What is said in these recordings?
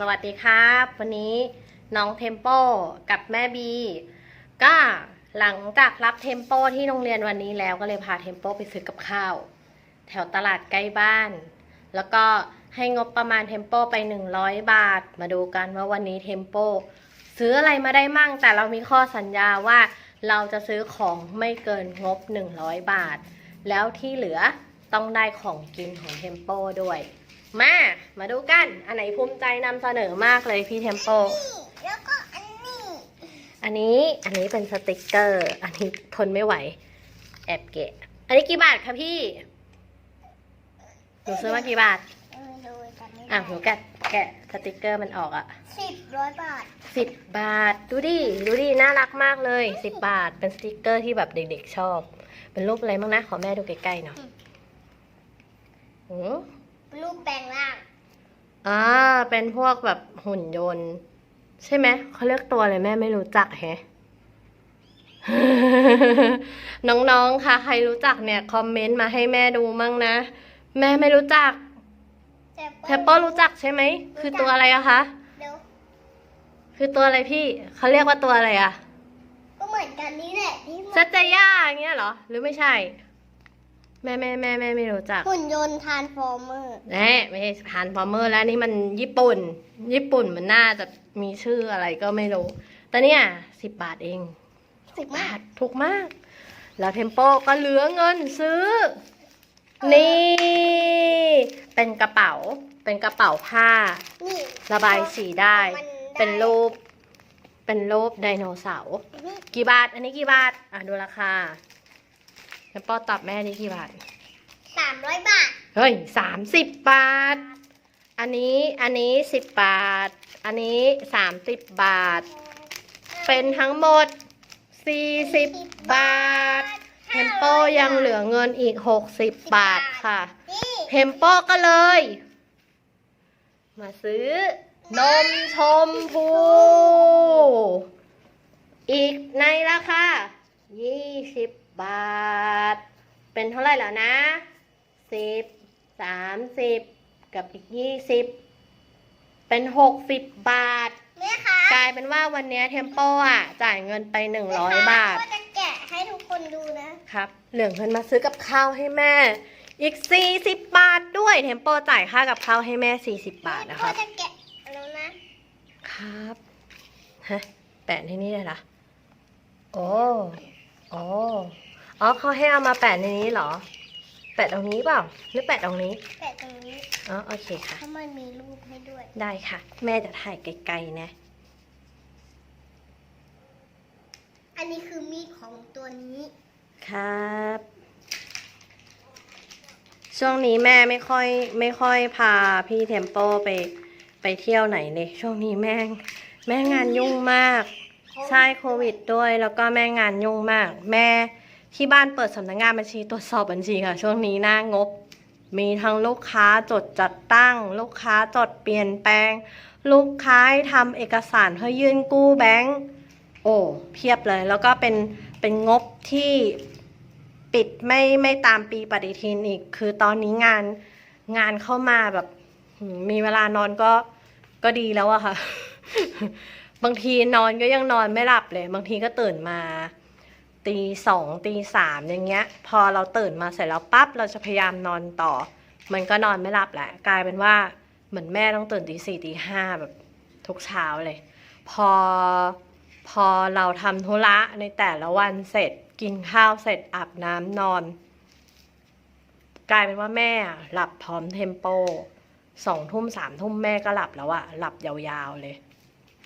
สวัสดีครับ วันนี้น้องเทมโปกับแม่บีก็หลังจากรับเทมโปที่โรงเรียนวันนี้แล้วก็เลยพาเทมโปไปซื้อกับข้าว แถวตลาดใกล้บ้าน แล้วก็ให้งบประมาณเทมโปไป 100 บาท มาดูกันว่าวันนี้เทมโปซื้ออะไรมาได้มั่ง แต่เรามีข้อสัญญาว่าเราจะซื้อของไม่เกินงบ 100 บาท แล้วที่เหลือต้องได้ของกินของเทมโปด้วย มา มาดูกัน อันไหนภูมิใจนำเสนอมากเลยพี่เทมโป แล้วก็อันนี้ อันนี้ อันนี้เป็นสติกเกอร์ อันนี้ทนไม่ไหว แอบเกะ อันนี้กี่บาทคะพี่ หนูซื้อมากี่บาทเออดูจำไม่ได้อะหนูแกะแกะสติกเกอร์มันออกอะสิบร้อยบาท สิบบาท ดูดิ ดูดิ น่ารักมากเลยสิบบาท เป็นสติกเกอร์ที่แบบเด็กๆชอบ เป็นรูปอะไรบ้างนะ ขอแม่ดูใกล้ๆหน่อยหือ รูปแปลงร่าง อ่า เป็นพวกแบบหุ่นยนต์ ใช่ไหมเขาเรียกตัวอะไรแม่ไม่รู้จักแฮะ น้องๆค่ะ ใครรู้จักเนี่ย คอมเมนต์มาให้แม่ดูมั่งนะ แม่ไม่รู้จักเทปโป้รู้จักใช่ไหม คือตัวอะไรอะคะเดี๋ยวคือตัวอะไรพี่ เขาเรียกว่าตัวอะไรอะก็เหมือนกันนี่แหละที่มัน ซัตยาอย่างเงี้ยเหรอ หรือไม่ใช่ แม่แม่แม่แม่ไม่รู้จักหุ่นยนต์ทานฟอร์เมอร์แน่ไม่ใช่ทานฟอร์เมอร์แล้วนี่มันญี่ปุ่น ญี่ปุ่นมันน่าจะมีชื่ออะไรก็ไม่รู้ แต่เนี่ยสิบบาทเองถูกมากถูกมาก แล้วเทมโปก็เหลือเงินซื้อ นี่ เป็นกระเป๋า เป็นกระเป๋าผ้า นี่ระบายสีได้ มันได้เป็นรูป เป็นรูปไดโนเสาร์ นี่กี่บาท อันนี้กี่บาท อะดูราคา เทมโปตอบแม่นี่กี่บาทสามร้อยบาท เฮ้ยสามสิบบาท อันนี้อันนี้สิบบาท อันนี้สามสิบบาท เป็นทั้งหมดสี่สิบบาทเทมโปยังเหลือเงินอีกหกสิบบาทค่ะนี่เทมโปก็เลย มาซื้อนมชมพู อีกในราคายี่สิบบาท เป็นเท่าไหร่แล้วนะสิบสามสิบกับอีกยี่สิบเป็นหกสิบบาท แม่คะกลายเป็นว่าวันเนี้ยเทมโปอะจ่ายเงินไปหนึ่งร้อยบาทก็จะแกะให้ทุกคนดูนะครับ เหลือเงินมาซื้อกับข้าวให้แม่ อีก40บาทด้วยเทมโปจ่ายค่ากับข้าวให้แม่40บาทนะครับก็จะแกะแล้วนะครับฮะแปะที่นี่เลยล่ะโอ้โอ้ อ๋อเขาให้เอามาแปะในนี้เหรอ แปะตรงนี้เปล่า หรือแปะตรงนี้แกะตรงนี้อ๋อโอเคค่ะเพราะมันมีรูปให้ด้วย ได้ค่ะ แม่จะถ่ายไกลๆนะ อันนี้คือมีดของตัวนี้ ครับ ช่วงนี้แม่ไม่ค่อยไม่ค่อยพาพี่เทมโปไปไปเที่ยวไหนเลยช่วงนี้แม่แม่งานยุ่งมาก ใช่โควิดด้วยแล้วก็แม่งานยุ่งมาก แม่ ที่บ้านเปิดสำนักงานบัญชีตรวจสอบบัญชีค่ะ ช่วงนี้หน้างบ มีทั้งลูกค้าจดจัดตั้ง ลูกค้าจดเปลี่ยนแปลง ลูกค้าทำเอกสารเพื่อยื่นกู้แบงก์โอ้เพียบเลย แล้วก็เป็นเป็นงบที่ปิดไม่ไม่ตามปีปฏิทินอีก คือตอนนี้งานงานเข้ามาแบบมีเวลานอนก็ก็ดีแล้วอะค่ะ บางทีนอนก็ยังนอนไม่หลับเลย บางทีก็ตื่นมา ตีสองตีสามอย่างเงี้ย พอเราตื่นมาเสร็จแล้วปั๊บเราจะพยายามนอนต่อ มันก็นอนไม่หลับแหละ กลายเป็นว่าเหมือนแม่ต้องตื่นตีสี่ตีห้าแบบทุกเช้าเลย พอพอเราทำธุระในแต่ละวันเสร็จกินข้าวเสร็จอาบน้ำนอน กลายเป็นว่าแม่หลับพร้อมเทมโปสองทุ่มสามทุ่มแม่ก็หลับแล้วอะหลับยาวๆเลย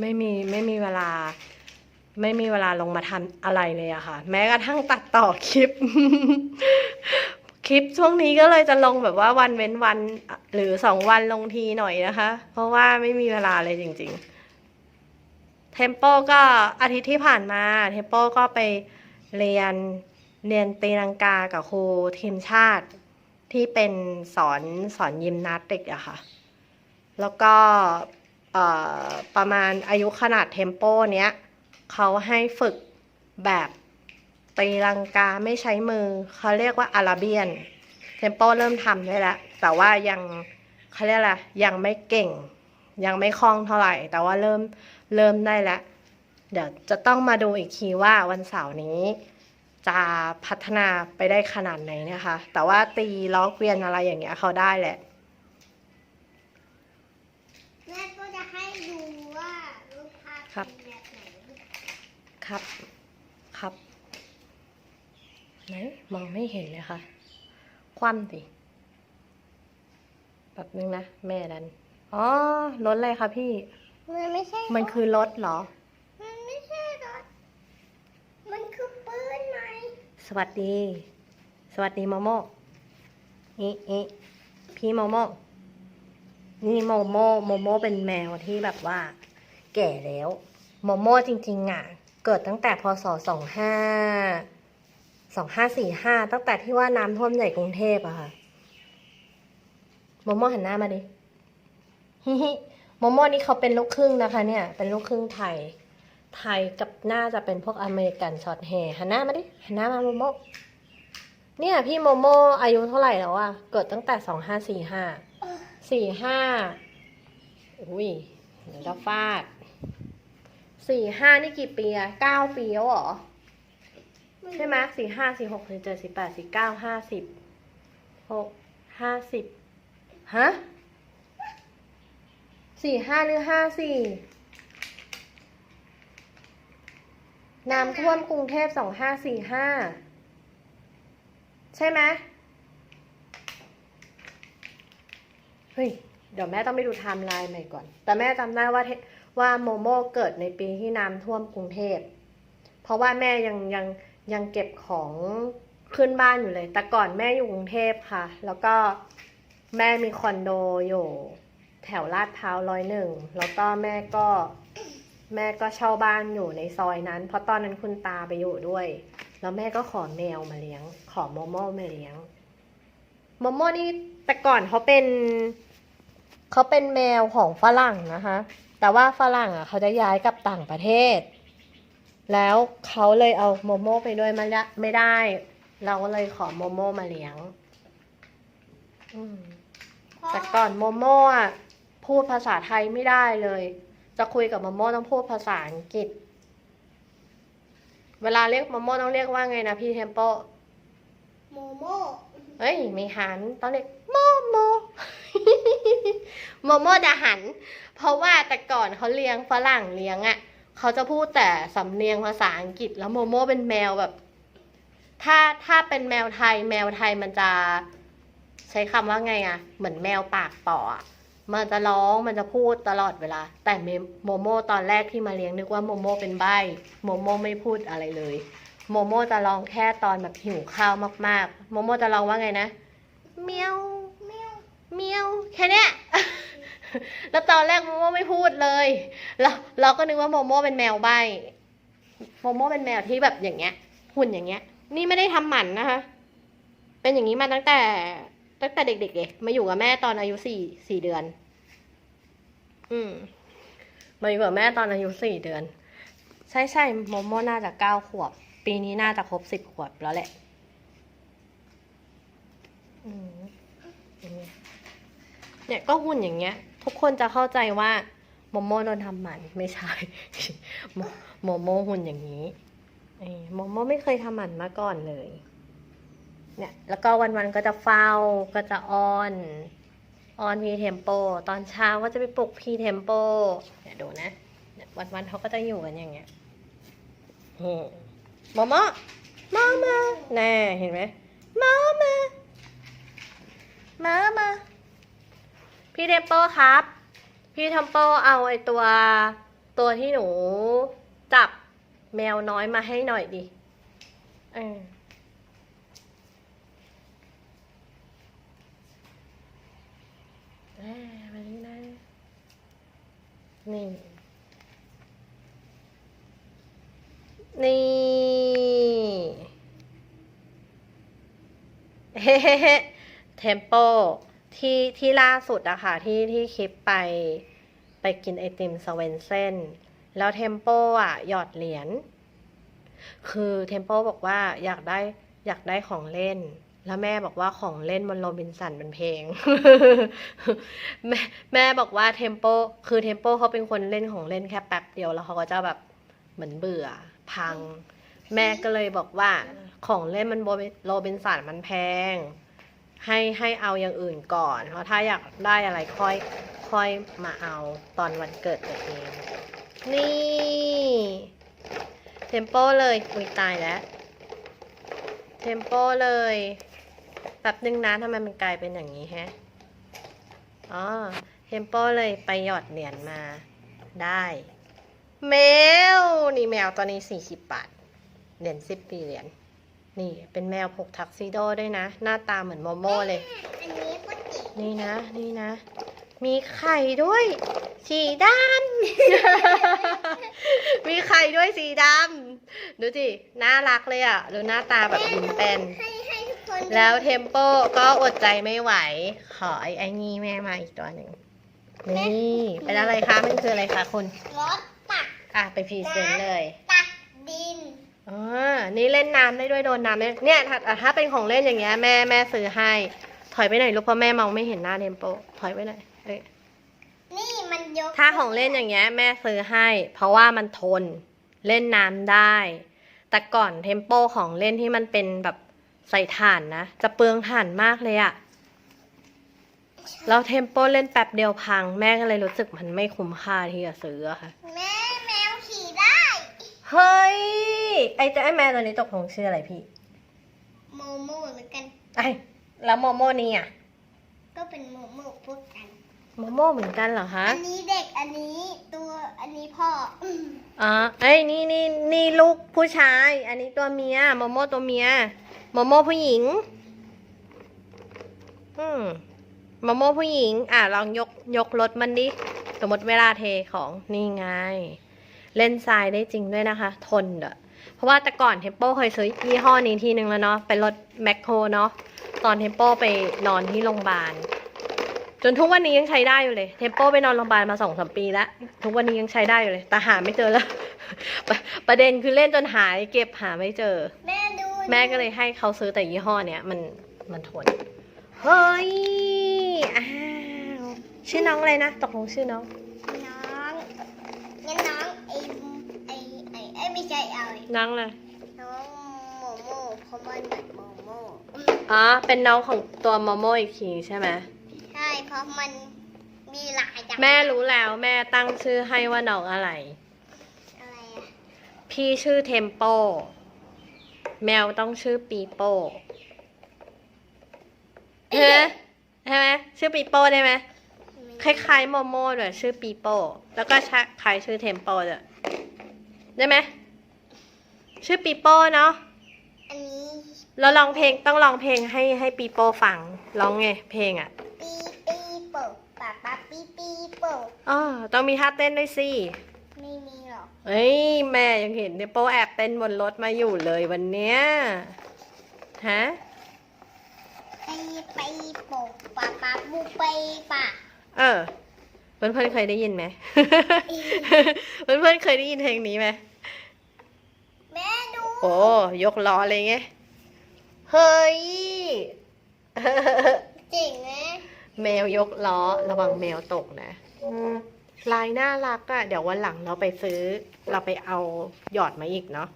ไม่มีไม่มีเวลา ไม่มีเวลาลงมาทำอะไรเลยอะค่ะ แม้กระทั่งตัดต่อคลิป คลิปช่วงนี้ก็เลยจะลงแบบว่าวันเว้นวัน หรือสองวันลงทีหน่อยนะคะ เพราะว่าไม่มีเวลาเลยจริง ๆ เทมโปก็อาทิตย์ที่ผ่านมาเทมโปก็ไปเรียนเรียนตีลังกากับครูทีมชาติที่เป็นสอนสอนยิมนาสติกอะค่ะ แล้วก็ประมาณอายุขนาดเทมโปเนี้ย เขาให้ฝึกแบบตีลังกาไม่ใช้มือ เขาเรียกว่าอาราเบียน เทมโปเริ่มทำได้แล้ว แต่ว่ายังเขาเรียกอะไรยังไม่เก่ง ยังไม่คล่องเท่าไหร่ แต่ว่าเริ่มเริ่มได้แล้ว เดี๋ยวจะต้องมาดูอีกทีว่าวันเสาร์นี้ จะพัฒนาไปได้ขนาดไหนนะคะ แต่ว่าตีล้อเกวียนอะไรอย่างเงี้ยเขาได้แหละ แม่ก็จะให้ดูว่ารูปภาพ ครับ เป็นแบบไหน ครับ ครับ ไหน มองไม่เห็นเลยค่ะ คว่ำสิแบบนึงนะ แม่ดัน อ๋อรถอะไรคะพี่ มันไม่ใช่ มันคือรถเหรอ มันไม่ใช่รถ มันคือปืนไหม สวัสดี สวัสดีโมโมอีอีพี่โมโมนี่โมโมโมโมเป็นแมวที่แบบว่า แก่แล้ว โมโมจริง ๆ อะ เกิดตั้งแต่พศสองห้าสองห้าสี่ห้าตั้งแต่ที่ว่าน้ำท่วมใหญ่กรุงเทพอะค่ะโมโมหันหน้ามาดิฮิฮิโมโมนี่เขาเป็นลูกครึ่งนะคะ เนี่ย เป็นลูกครึ่งไทย ไทยกับน่าจะเป็นพวกอเมริกันช็อตแฮหันหน้ามาดิหันหน้ามาโมโมเนี่ย พี่โมโมอายุเท่าไหร่แล้วอะเกิดตั้งแต่สองห้าสี่ห้าสี่ห้าอุ้ยเดี๋ยวจะฟาด สี่ห้านี่กี่ปีอะเก้าปีแล้วเหรอ ใช่ไหมสี่ห้าสี่หกสี่เจ็ดสี่แปดสี่เก้าห้าสิบหกห้าสิบฮะสี่ห้าหรือห้าสี่น้ำท่วมกรุงเทพสองห้าสี่ห้าใช่ไหมเฮ้ย เดี๋ยวแม่ต้องไปดูไทม์ไลน์ใหม่ก่อน แต่แม่จำได้ว่าเท ว่าโมโมเกิดในปีที่น้ำท่วมกรุงเทพ เพราะว่าแม่ยังยังยังเก็บของขึ้นบ้านอยู่เลย แต่ก่อนแม่อยู่กรุงเทพค่ะ แล้วก็แม่มีคอนโดอยู่แถวลาดพร้าวร้อยหนึ่ง แล้วก็แม่ก็แม่ก็เช่าบ้านอยู่ในซอยนั้น เพราะตอนนั้นคุณตาไปอยู่ด้วย แล้วแม่ก็ขอแมวมาเลี้ยง ขอโมโม่มาเลี้ยง โมโม่นี่แต่ก่อนเขาเป็นเขาเป็นแมวของฝรั่งนะคะ แต่ว่าฝรั่งอะเขาจะย้ายกลับต่างประเทศ แล้วเขาเลยเอาโมโม่ไปด้วยมาละไม่ได้ เราก็เลยขอโมโม่มาเลี้ยงอืมแต่ก่อนโมโม่อะพูดภาษาไทยไม่ได้เลย จะคุยกับโมโม่ต้องพูดภาษาอังกฤษ เวลาเรียกโมโม่ต้องเรียกว่าไงนะพี่เทมโปโมโมเอ้ยไม่หันต้องเรียกโมโมโมโมจะหัน เพราะว่าแต่ก่อนเขาเลี้ยงฝรั่งเลี้ยงอะ่ะเขาจะพูดแต่สำเนียงภาษาอังกฤษแล้วโมโมเป็นแมวแบบ ถ้าถ้าเป็นแมวไทย แมวไทยมันจะใช้คำว่าไงอะ่ะ เหมือนแมวปากเปาะอมันจะร้องมันจะพูดตลอดเวลา แต่เมโมโมตอนแรกที่มาเลี้ยงนึกว่าโมโมเป็นใบโมโมไม่พูดอะไรเลย โมโมจะร้องแค่ตอนแบบหิวข้าวมาก ๆ โมโมจะร้องว่าไงนะเมียวเมียวเมียวแค่เนี้ย แล้วตอนแรกโมโมไม่พูดเลยเราเราก็นึกว่าโมโมเป็นแมวใบโมโมเป็นแมวที่แบบอย่างเงี้ย หุ่นอย่างเงี้ย นี่ไม่ได้ทำหมันนะคะ เป็นอย่างนี้มาตั้งแต่ ตั้งแต่เด็กๆเลยมาอยู่กับแม่ตอนอายุสี่สี่เดือน อืม มาอยู่กับแม่ตอนอายุสี่เดือน ใช่ใช่โมโมน่าจะเก้าขวบ ปีนี้น่าจะครบสิบขวบแล้วแหละเนี่ยก็หุ่นอย่างเงี้ย ทุกคนจะเข้าใจว่าโมโมโดนทำหมันไม่ใช่โมโมหุ่นอย่างนี้โมโมไม่เคยทำหมันมาก่อนเลย เนี่ย แล้วก็วันๆก็จะเฝ้าก็จะอ้อนอ้อนพีเทมโป ตอนเช้าก็จะไปปลุกพีเทมโปเนี่ยดูนะเนี่ยวันๆเขาก็จะอยู่กันอย่างเงี้ยอืมโมโมมามาแน่เห็นไหมมามามามา พี่เทมโปครับ พี่เทมโปเอาไอตัวตัวที่หนูจับแมวน้อยมาให้หน่อยดิเออมานี่นะนี่ นี่เฮ้เฮ้เฮ้เทมโป ที่ที่ล่าสุดอะค่ะที่ที่คลิปไปไปกินไอติมสเวนเซนแล้วเทมโปอะหยอดเหรียญคือเทมโปบอกว่าอยากได้อยากได้ของเล่น แล้วแม่บอกว่าของเล่นบนโรบินสันมันเพลง แม่แม่บอกว่าเทมโปคือเทมโปเขาเป็นคนเล่นของเล่นแค่แป๊บเดียวแล้วเขาก็จะแบบเหมือนเบื่อ พัง แม่ก็เลยบอกว่าของเล่นมันโรบินสันมันแพง ให้ให้เอาอย่างอื่นก่อน เพราะถ้าอยากได้อะไรค่อยค่อยมาเอาตอนวันเกิดตัวเอง นี่เทมโปเลยอุ้ยตายแล้วเทมโปเลยแป๊บนึงนะทำไมมันกลายเป็นอย่างนี้แฮะอ๋อเทมโปเลยไปหยอดเหรียญมาได้ แมว นี่แมวตัวนี้สี่สิบบาทเหรียญสิบปีเหรียญ นี่เป็นแมวพกทักซิโดด้วยนะ หน้าตาเหมือนโมโม่เลย อันนี้ก็จิ๋วนี่นะ นี่นะ มีไข่ด้วย สีดำ มีไข่ด้วยสีดำ ดูสิน่ารักเลยอะ ดูหน้าตาแบบยิ้มเป็น ให้ให้ทุกคนดูแล้วเทมโปก็อดใจไม่ไหว ขอไอ้ไอ้นี่แม่มาอีกตัวหนึ่ง นี่ เป็นอะไรคะ มันคืออะไรคะคุณ รถตัก อะ ไปพรีเซนต์เลย ตักดินอ๋อ นี่เล่นน้ำได้ด้วยโดนน้ำได้เนี่ยถ้าถ้าเป็นของเล่นอย่างเงี้ยแม่แม่ซื้อให้ ถอยไปหน่อยลูกเพราะแม่มองไม่เห็นหน้าเทมโปถอยไปหน่อยเอ้ยนี่มันยกถ้าของเล่นอย่างเงี้ย แม่ซื้อให้ เพราะว่ามันทนเล่นน้ำได้ แต่ก่อนเทมโปของเล่นที่มันเป็นแบบใส่ถ่านนะ จะเปลืองถ่านมากเลยอะแล้วเทมโปเล่นแป๊บเดียวพัง แม่ก็เลยรู้สึกมันไม่คุ้มค่าที่จะซื้ออะค่ะแม่ ไอ้เจ้าไอ้แม่ตัวนี้ตกลงชื่ออะไรพี่ โมโม่เหมือนกัน ไอ้แล้วโมโมนี่อะก็เป็นโมโม่พวกกัน โมโมเหมือนกันเหรอคะอันนี้เด็กอันนี้ตัวอันนี้พ่ออืมอ๋อไอ้ยนี่นี่นี่ลูกผู้ชาย อันนี้ตัวเมียโมโมตัวเมียโมโมผู้หญิง อืมโมโมผู้หญิง อะลองยกยกรถมันดิสมมติเวลาเทของนี่ไง เล่นทรายได้จริงด้วยนะคะ ทนเด้อ เพราะว่าแต่ก่อนเทมโปเคยซื้อยี่ห้อนี้ทีนึงแล้วเนาะเป็นรถแมคโครเนาะตอนเทมโปไปนอนที่โรงพยาบาลจนทุกวันนี้ยังใช้ได้อยู่เลยเทมโปไปนอนโรงพยาบาลมาสองสามปีแล้วทุกวันนี้ยังใช้ได้อยู่เลย แต่หาไม่เจอแล้ว ประประเด็นคือเล่นจนหายเก็บหาไม่เจอ แม่ดูแม่ก็เลยให้เขาซื้อแต่ยี่ห้อเนี้ยมันมันทนเฮ้ยอ้าวชื่อน้องอะไรนะตกลงชื่อน้องน้อง ใช่เอาไอ้น้องอะไรน้องโมโม่เพราะมันเหมือนโมโม่อืมอ๋อ เป็นน้องของตัวโมโมอีกทีใช่ไหมใช่ เพราะมันมีหลายจังแม่รู้แล้วแม่ตั้งชื่อให้ว่าน้องอะไร อะไรอะพี่ชื่อเทมโป แมวต้องชื่อปีโป้ใช่ไหมใช่ไหมชื่อปีโป้ได้ไหมคล้ายๆโมโม่ด้วยชื่อปีโป้แล้วก็ชะคล้ายชื่อเทมโปด้วยได้ไหม ชื่อปีโป้เนาะอันนี้แล้วร้องเพลงต้องร้องเพลงให้ให้ปีโป้ฟังร้องไงเพลงอะปีปีโป่ป้าป้าปีปีโป่อ๋อต้องมีท่าเต้นด้วยสิไม่มีหรอกเฮ้ยแม่ยังเห็นเทมโปแอบเต้นบนรถมาอยู่เลยวันเนี้ยฮะปีปีโป่ป้าป้าบูไปป้าเออเพื่อนเพื่อนๆเคยได้ยินไหมเพื่อนเพื่อนๆเคยได้ยินเพลงนี้ไหมแม่ดูโอ้ยกล้อเลยไง เฮ้ย เจ๋งไหมแมวยกล้อระวังแมวตกนะลายน่ารักอะ่ะเดี๋ยววันหลังเราไปซื้อ เราไปเอาหยอดมาอีกเนาะ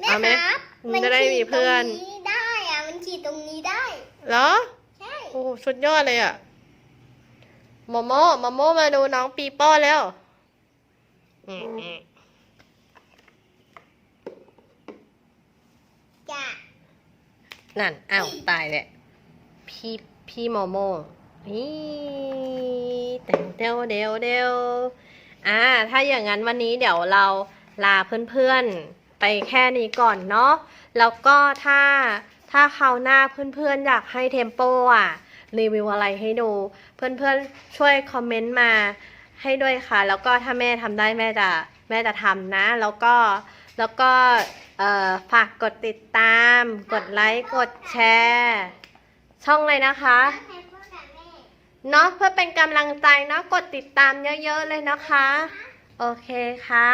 แม่เอาไหมครับมันจะได้มีเพื่อน ขี่ตรงนี้ได้อะมันขี่ตรงนี้ได้ เหรอ ใช่ โอ้สุดยอดเลยอะ่ะโมโมโมโมมาดูน้องปีโป้แล้ว อืมอืม จ้ะนั่น อ้าว ตายแหละ พี่ พี่โมโมนี่เดวเดวเดวเดวอ่า ถ้าอย่างนั้นวันนี้เดี๋ยวเราลาเพื่อนๆ ไปแค่นี้ก่อนเนาะ แล้วก็ถ้า ถ้าคราวหน้าเพื่อนๆ อยากให้เทมโปอะ รีวิวอะไรให้ดู เพื่อนๆ ช่วยคอมเมนต์มาให้ด้วยค่ะ แล้วก็ถ้าแม่ทำได้แม่จะ แม่จะทำนะ แล้วก็ แล้วก็ฝากกดติดตาม กดไลค์ กดแชร์ ช่องเลยนะคะ เนาะเพื่อเป็นกำลังใจเนาะกดติดตามเยอะๆเลยนะคะ โอเคครับ